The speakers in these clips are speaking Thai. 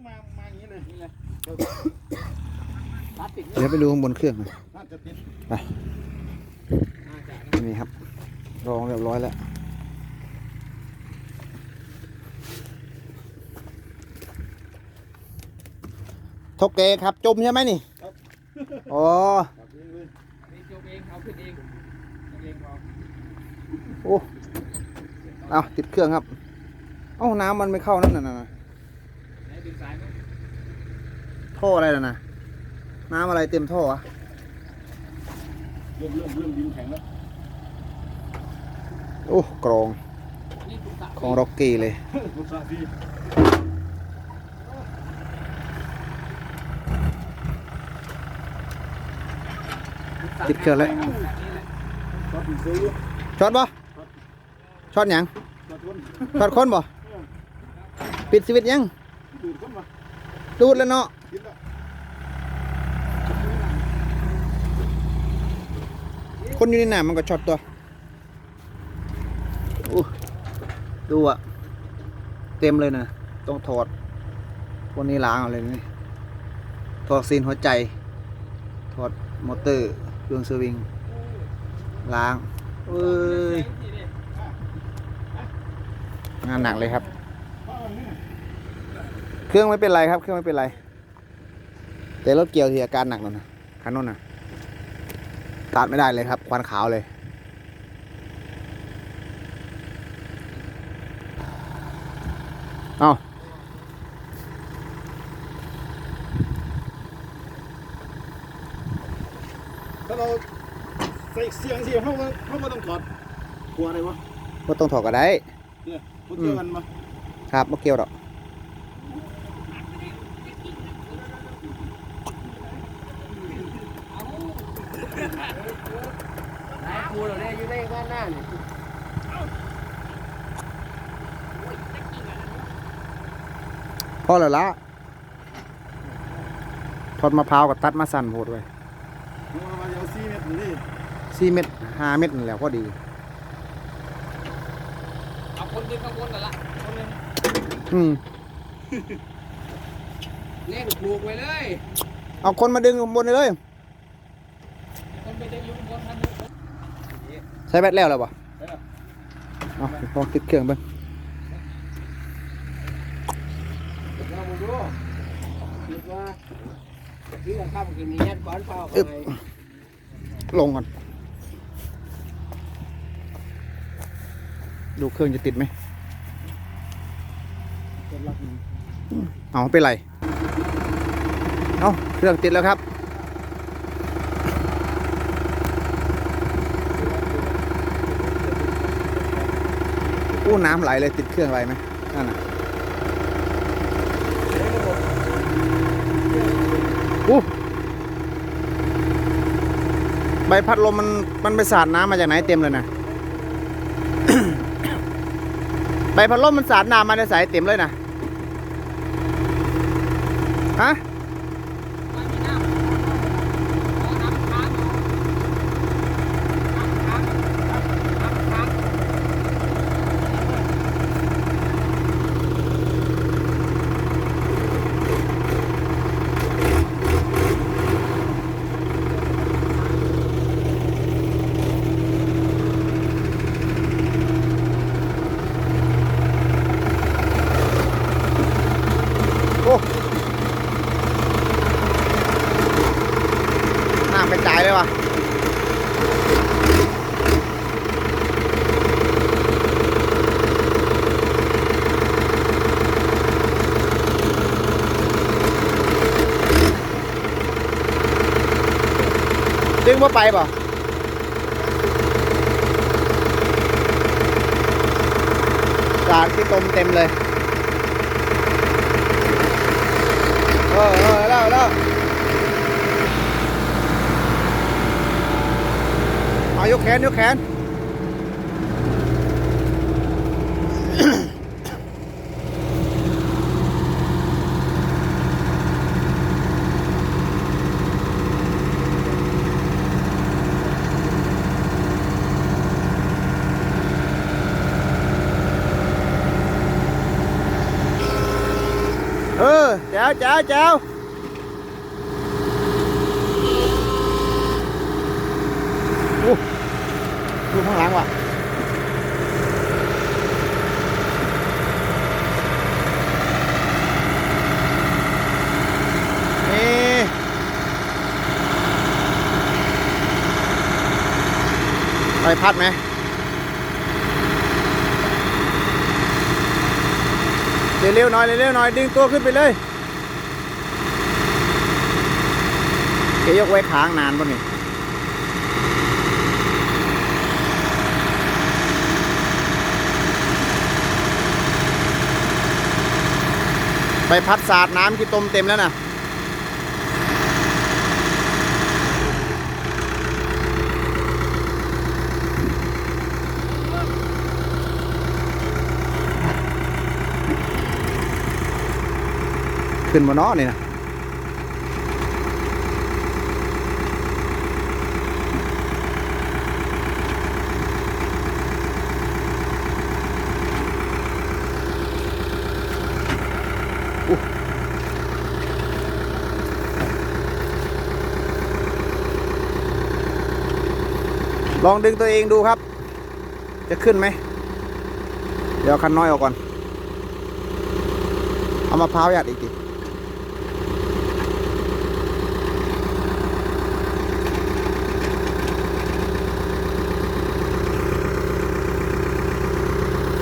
นี่มา มาอย่างนี้เลยนี่ไงตัดติดเดี๋ยวไปดูข้างบนเครื่องหน่อยน่าจะติดไปนี่ครับ รองเรียบร้อยแล้ว ทกเกครับจมใช่ไหมนี่อ๋อครับนี่เลยนี่โจมเองเอาขึ้นเองเอาเองพอโอ้ เอาติดเครื่องครับ เอ้าน้ำมันไม่เข้านั่นน่ะนะ ไหนดึงสายมั้ย ท่ออะไรน่ะนะน้ำอะไรเต็มท่อวะเริ่มเริ่มเริ่มดินแข็งแล้วโอ้กรองนี่คุณตะของร็อกกี้เลยคุณซาซีติดเครื่องแล้วช็อตอีกซื้อช็อตบ่ช็อตหยังช็อตคนช็อตคนบ่ปิดสวิตช์ยังดูดคนมาดูดแล้วเนาะ กินแล้ว คนอยู่ในน้ำมันก็ช็อตตัวดูอะเต็มเลยนะต้องถอดคนนี้ล้างเอาเลยนี่ถอดซีนหัวใจ ถอดมอเตอร์เครื่องสวิง ล้างเอ้ยงานหนักเลยครับ เครื่องไม่เป็นไรครับ เครื่องไม่เป็นไร แต่รถเกี่ยวที่อาการหนักแล้วนะคันนู้นนะ ตัดไม่ได้เลยครับ ควันขาวเลย เอาถ้าเราใส่เสียงเสียงเขาก็เขาก็ต้องถอดกลัวอะไรวะก็ต้องถอดก็ได้เนี่ยพูดเกี่ยวกันมาครับไม่เกี่ยวหรอก ไหนครูเราเนี่ยอยู่ได้บ้านหน้าเนี่ย พ อแล้วละทอดมะพร้าวกับตัดมาสั่นโพดไว้เรามาเอาซีเมตรนี่สี่เม็ดห้าเม็ดนั่นแหล้วพอดีเอาคนขึ้นข้างบนกันละคนหนึงอืมเล่นผูกไว้เลย เอาคนมาดึงข้างบนเลย คนไปเดินอยู่ข้างบนทำอยู่ใช้แบตแล้วเหรอปะเอาลองติดเครื่องไป เรามาดูคิดว่าที่เราข้ามกินนี้ยัดก้ อนเปล่าไปลงก่อน ดูเครื่องจะติดไหม เอาเป็นไร เอาเครื่องติดแล้วครับอู้น้ำไหลเลยติดเครื่องอะไรไหมนั่นน่ะ ใบพัดลมมันมันไปสาดน้ำมาจากไหนเต็มเลยนะ ใบพัดลมมันสาดน้ำมาในสายเต็มเลยนะ ฮะ ไม่มีน้ำขอน้ำค้างน้ำค้างน้ำค้าง โอ้น้ำ กระจายเลยว่ะดึงว่าไปป่ะสารที่ตมเต็มเลย เออเออแล้วแล้ว เอายกแขนยกแขนเออเจ้าเจ้าเจ้า ไปพัดไหมเร็วๆหน่อยเร็วๆหน่อยดึงตัวขึ้นไปเลยแกยกไว้ค้างนานป่ะนี่ใบพัดสาดน้ำที่ต้มเต็มแล้วน่ะ ขึ้นมาเนาะนี่นะอุ๊ยลองดึงตัวเองดูครับ จะขึ้นไหม เดี๋ยวคันน้อยออกก่อน เอามะพร้าวยัดอีกที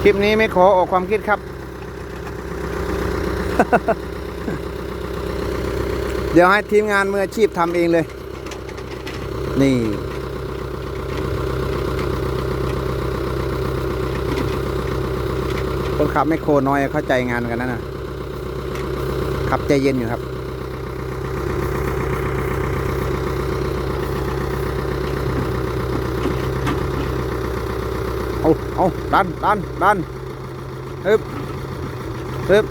ลิปนี้ไม่ขอออกความคิดครับ เดี๋ยวให้ทีมงานมืออาชีพทำเองเลย นี่คนขับไม่โครน้อยเข้าใจงานกันนะนะขับใจเย็นอยู่ครับ เอาดันดันดันฮึบฮึบ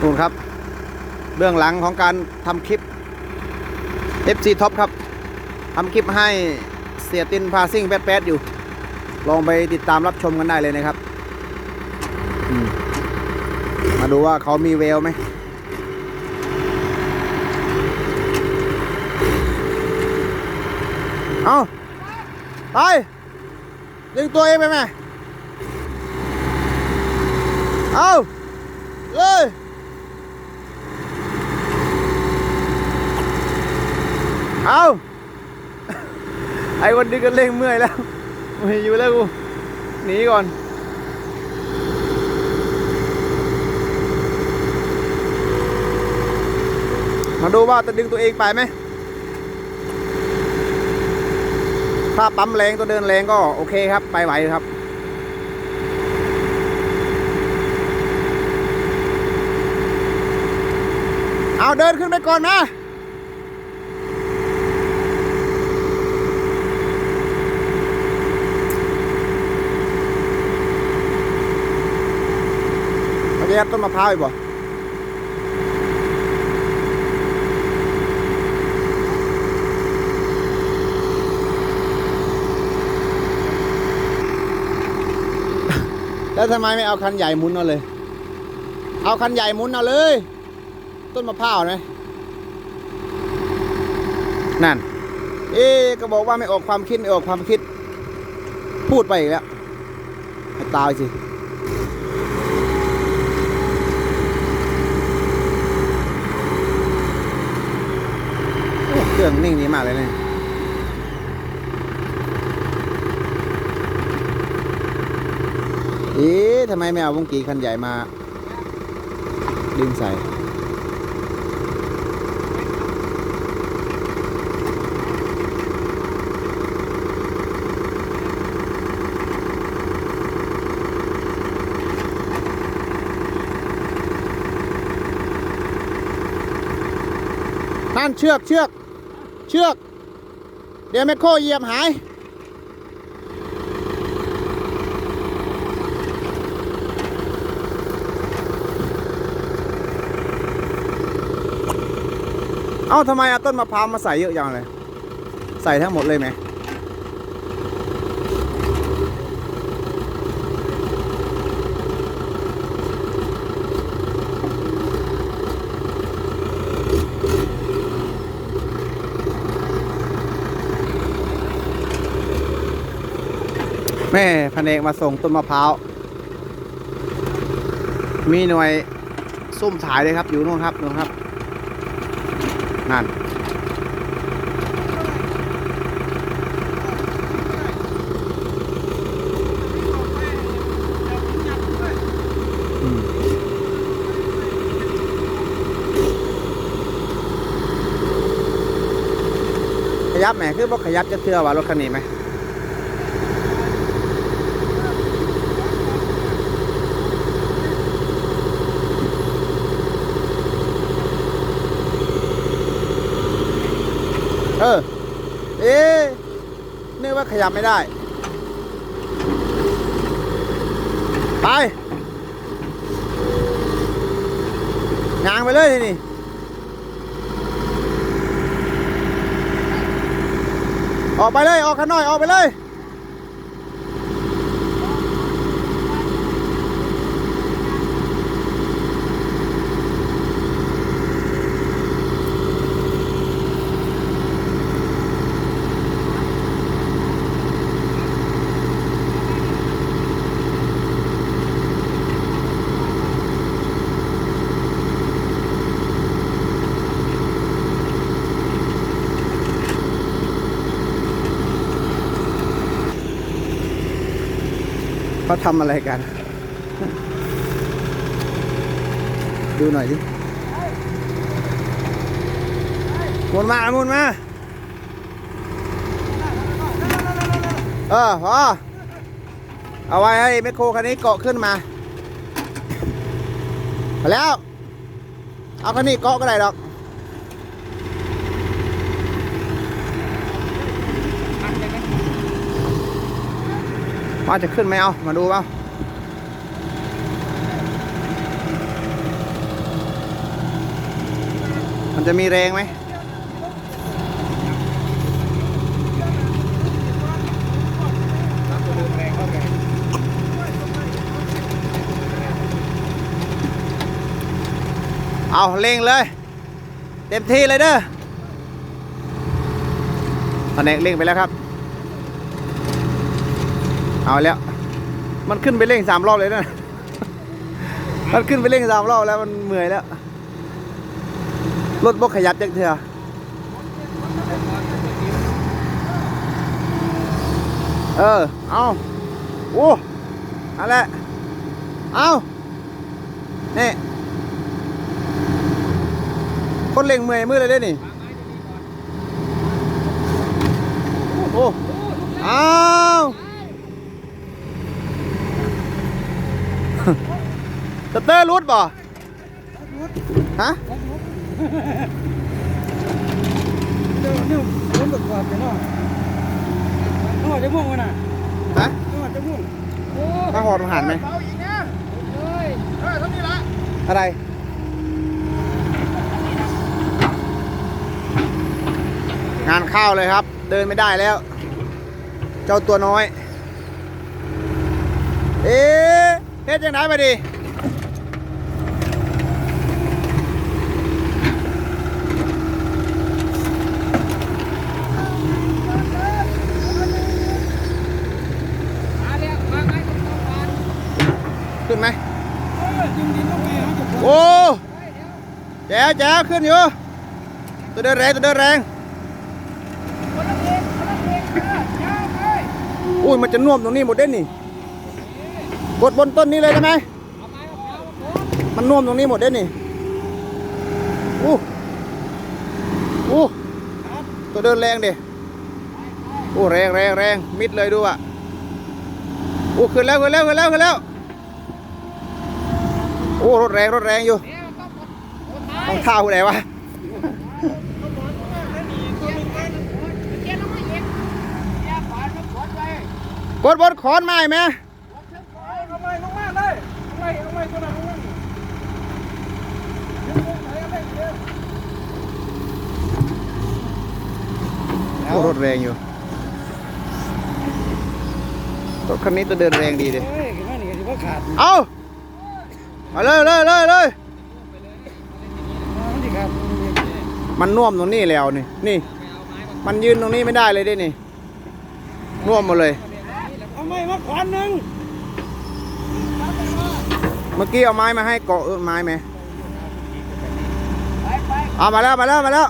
คุณครับ เบื้องหลังของการทำคลิป FC Top ครับทำคลิปให้เสียตินพาซิ่งแป๊ดๆอยู่ ลองไปติดตามรับชมกันได้เลยนะครับ มาดูว่าเขามีแววไหมเอาไปดึงตัวเองไปไหมเอาเลยเอาไอ้คนดึงกันเร่งเมื่อยแล้วไม่อยู่แล้วกูหนีก่อน มาดูว่าจะดึงตัวเองไปไหม ถ้าปั๊มแรงตัวเดินแรงก็โอเคครับ ไปไหวครับเอาเดินขึ้นไปก่อนนะเขาจะยัดต้นมะพร้าวอีกบ่ แล้วทำไมไม่เอาคันใหญ่หมุนเอาเลย เอาคันใหญ่หมุนเอาเลย ต้นมะพร้าวนะนั่น เอ๊ะก็บอกว่าไม่ออกความคิดไม่ออกความคิด พูดไปอีกแล้วให้ตายสิเครื่องนิ่งดีมากเลยเนี่ย เอ๊ะทำไมไม่เอาวงกีคันใหญ่มา ดึงใส่นั่นเชือกเชือก เชือก เดี๋ยวแมคโครเหยียบหาย เอ้าทำไมเอาต้นมะพร้าวมาใส่เยอะจังเลย ใส่ทั้งหมดเลยไหมแม่พนเอกมาส่งต้นมะพร้าว มีหน่วยซุ่มถ่ายเลยครับ อยู่นู่นครับนู่นครับ นั่นขยับแหมคือบอกขยับจะเทื่อว่ารถคันนี้ไหม ออเอ๊ะนึกว่าขยับไม่ได้ ไปงางไปเลยทีนี้ออกไปเลย ออกข้างนอกออกไปเลย เขาทำอะไรกัน ดูหน่อยดิมุนมามุนมา เออพอเอาไว้ให้แมคโครคันนี้เกาะขึ้นมามาแล้ว เอาคันนี้เกาะก็ได้ดอก ว่าจะขึ้นไหมเอามาดูเปล่ามันจะมีแรงไหมเอาเร่งเลย เต็มที่เลยเด้อตอนนี้เร่งไปแล้วครับ เอาแล้ว มันขึ้นไปเร่งสามรอบเลยนะมันขึ้นไปเร่งสามรอบแล้วมันเมื่อยแล้ว รถบกขยับจังเถอะเออ เอาโอ้เอะไรเอานี่คนเล่งเมื่อยมือเลยด้นี่ โอ้อ้า สเตอร์รุดบ่ฮะเดี๋ยวเนี่ยผมตกกอดกันเนาะนอดจะม่วงกันน่ะฮะนอดจะม่วงโอ้มาหอดมาหันไหมเบาอีกนะเอ้ยเออเท่านี้ละอะไรงานเข้าเลยครับ เดินไม่ได้แล้ว เจ้าตัวน้อย เอ๊ะเฮ็ดยังไงมาดิ มาแล้วมาไงตกกอด ขึ้นไหม เออจริงดินต้องไปหาเจ้าของ โอ้แจ๋วแจ๋วขึ้นอยู่ ตัวเดินแรงตัวเดินแรงอุ้ยมันจะน่วมตรงนี้หมดเด้นนี่กดบนต้นนี้เลยได้ไหมมันน่วมตรงนี้หมดเด้นนี่อู้อู้ตัวเดินแรงดิโอ้แรงแรงแรงมิดเลยดูอะโอ้ขึ้นแล้วขึ้นแล้วขึ้นแล้วขึ้นแล้วโอ้รถแรงรถแรงอยู่ กดท้ายต้องท่าผู้ใดวะเกียร์ลงมาอีกเกียร์ขวาลงกดไว้กดบนขอนไม้ไหมกดเชิงขวาเอาไม้ลงมาเลยเอาไม้เอาไม้ตัวนั้นลงมาดึงลงไหนเอาไม้เดียวโอ้รถแรงอยู่รถคันนี้จะเดินแรงดีเลยเฮ้ยขึ้นมานี่ก็สิบ่ขาดเอามาเลยเลยเลยเลย มันสิขาด มันน่วมตรงนี้แล้วนี่นี่ มันยืนตรงนี้ไม่ได้เลยเด้นี่น่วมหมดเลย เอาไม้มาขวานหนึงเมื่อกี้เอาไม้มาให้เกาะเออไม้ไหมเอามาแล้วมาแล้วมาแล้ว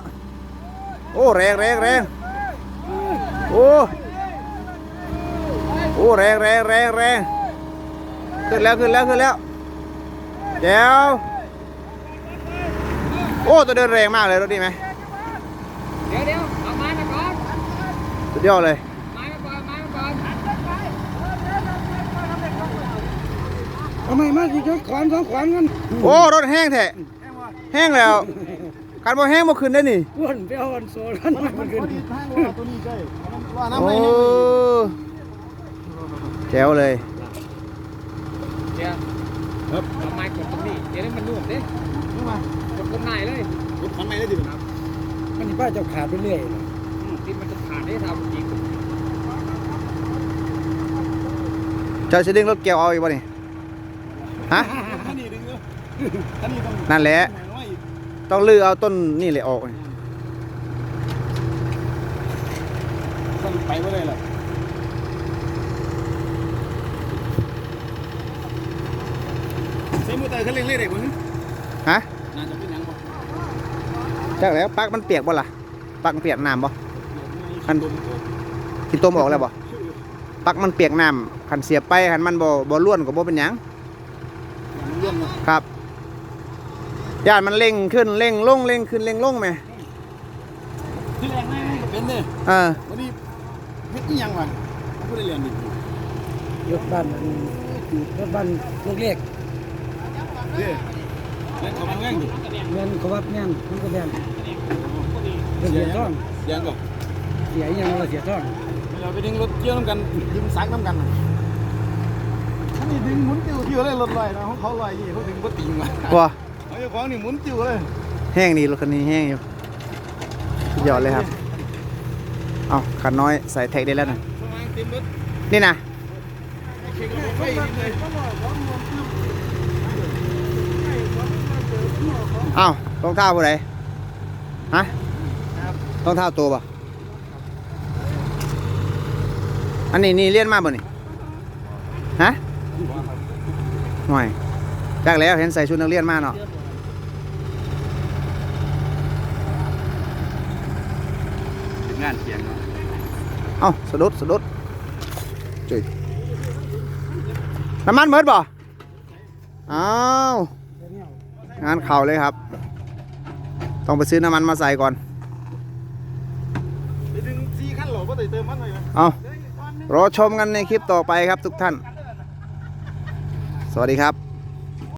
โอ้แรงแรงแรงโอ้โอ้แรงแรงแรงแรงขึ้นแล้วขึ้นแล้วขึ้นแล้วแจ๋ว โอ้ตัวเดินแรงมากเลยรถดีไหมเดี๋ยวเดี๋ยวเอาไม้มาก่อนสุดยอดเลยไม้มาก่อนไม้มาก่อนเอาไม้มาสิจะขวานสองขวานกันโอ้รถแห้งแท้แห้งแล้วการบ่แห้งบ่ขึ้นได้นี่อ้วนไปเอาอันโซลันมามันขึ้นตัวนี้ใช่ว่าน้ำโอ้ไม่ให้แจ๋วเลยเดี๋ยวเอาไม้กดตรงนี้เดี๋ยวนี้มันนุ่มเด้กดต รงไหนเลยรถคันใหม่เลยดิครับมันสิป้าเจ้าขาดไปเรื่อยที่มันจะขาดได้ทำจริงเจ้าจะดึงรถเกี่ยวเอาอีกบ่นี่ฮะคันนี้ดึงเนอะคันนี้ต้องนั่นแหละน้อยอีกต้องลือเอาต้นนี่เลยออกนี่ต้องไปไม่ได้หรอกใช้มือเตยคันเร่งเล่ได้บ่ฮะฮะ น่าจะเป็นหยังบ่ จักแล้วปลักมันเปียกบ่ล่ะปลักมันเปียกน้ำบ่คันตัวตัวกินต้มออกแล้วบ่ปลักมันเปียกน้ำคันเสียบไปคันมันบ่บ่ล้วนก็บ่เป็นหยังมันร่วมเนาะครับย่านมันเร่งขึ้นเร่งลงเร่งขึ้นเร่งลงไหมที่แรงง่ายก็เป็นเด้อเออวันนี้เฮ็ดอีหยังวะผู้ได้เรียนดิยกบ้านยกบ้านลูกเล็ก เด้อแล้วเขามาแง่งดิเงินเขาวัดแม่นมันก็แม่นเสียท่องเสียงก็เสียยังว่าเสียท่องเราไปดึงรถเกี่ยวน้ำกันดึงซักน้ำกันน่ะอันนี้ดึงหมุนติ้วติ้วเลยรถลอยนะของเขาลอยยี่เขาดึงบ่ติงมาว้าเอาเจ้าของนี่หมุนติ้วเลยแห้งดีรถคันนี้แห้งอยู่สุดยอดเลยครับเอาคันน้อยใส่แท็กได้แล้วนะสว่างเต็มรถนี่นะ เข่งรถไฟนี่เลย เอ้ารองเท้าผู้ใดฮะรองเท้าตัวป่ะอันนี้นี่เลี้ยนมาบ่นี่ฮะหน่อยจักแล้วเห็นใส่ชุดนักเรียนมาเนาะงานเสียงเนาะเอ้าสะดุดสะดุดจุยน้ำมันเบิดบ่อ้าว งานเข่าเลยครับ ต้องไปซื้อน้ำมันมาใส่ก่อนไปดึงสี่ขั้นหรอว่าแต่เติมมันหน่อยไหมเอารอชมกันในคลิปต่อไปครับทุกท่าน สวัสดีครับ